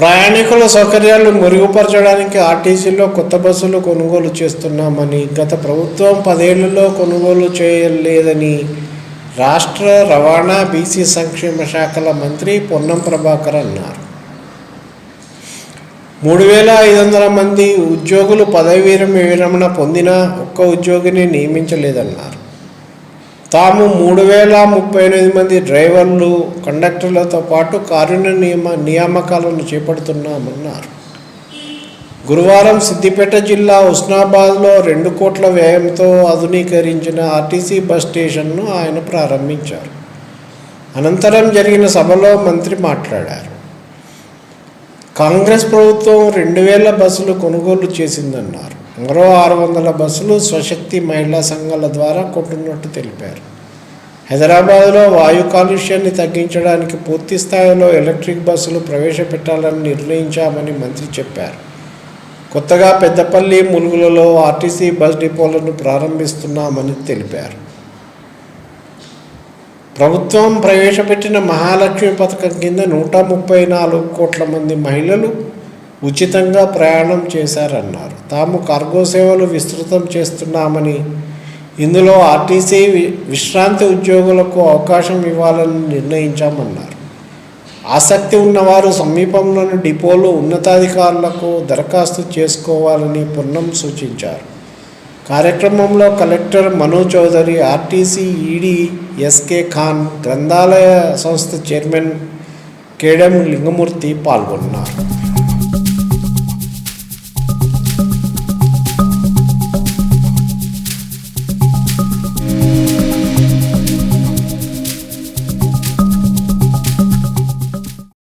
ప్రయాణికుల సౌకర్యాలు మెరుగుపరచడానికి ఆర్టీసీలో కొత్త బస్సులు కొనుగోలు చేస్తున్నామని గత ప్రభుత్వం పదేళ్ళలో కొనుగోలు చేయలేదని రాష్ట్ర రవాణా బీసీ సంక్షేమ శాఖల మంత్రి పొన్నం ప్రభాకర్ అన్నారు. మూడు వేల ఐదు వందల మంది ఉద్యోగులు పదవీ విరమణ పొందినా ఒక్క ఉద్యోగిని నియమించలేదన్నారు. తాము మూడు వేల ముప్పై ఎనిమిది మంది డ్రైవర్లు కండక్టర్లతో పాటు కారుణ్య నియమ నియామకాలను చేపడుతున్నామన్నారు. గురువారం సిద్దిపేట జిల్లా ఉస్నాబాద్లో రెండు కోట్ల వ్యయంతో ఆధునీకరించిన ఆర్టీసీ బస్ స్టేషన్ను ఆయన ప్రారంభించారు. అనంతరం జరిగిన సభలో మంత్రి మాట్లాడారు. కాంగ్రెస్ ప్రభుత్వం రెండు వేల బస్సులు కొనుగోలు చేసిందన్నారు. మరో ఆరు వందల బస్సులు స్వశక్తి మహిళా సంఘాల ద్వారా కొంటున్నట్టు తెలిపారు. హైదరాబాద్లో వాయు కాలుష్యాన్ని తగ్గించడానికి పూర్తి స్థాయిలో ఎలక్ట్రిక్ బస్సులు ప్రవేశపెట్టాలని నిర్ణయించామని మంత్రి చెప్పారు. కొత్తగా పెద్దపల్లి ములుగులలో ఆర్టీసీ బస్ డిపోలను ప్రారంభిస్తున్నామని తెలిపారు. ప్రభుత్వం ప్రవేశపెట్టిన మహాలక్ష్మి పథకం కింద నూట ముప్పై నాలుగు కోట్ల మంది మహిళలు ఉచితంగా ప్రయాణం చేశారన్నారు. తాము కార్గో సేవలు విస్తృతం చేస్తున్నామని ఇందులో ఆర్టీసీ విశ్రాంతి ఉద్యోగులకు అవకాశం ఇవ్వాలని నిర్ణయించామన్నారు. ఆసక్తి ఉన్నవారు సమీపంలోని డిపోలు ఉన్నతాధికారులకు దరఖాస్తు చేసుకోవాలని పున్నం సూచించారు. కార్యక్రమంలో collector Manoj Chowdary RTC ED SK Khan గ్రంథాలయ సంస్థ చైర్మన్ కేడం లింగమూర్తి పాల్గొన్నారు.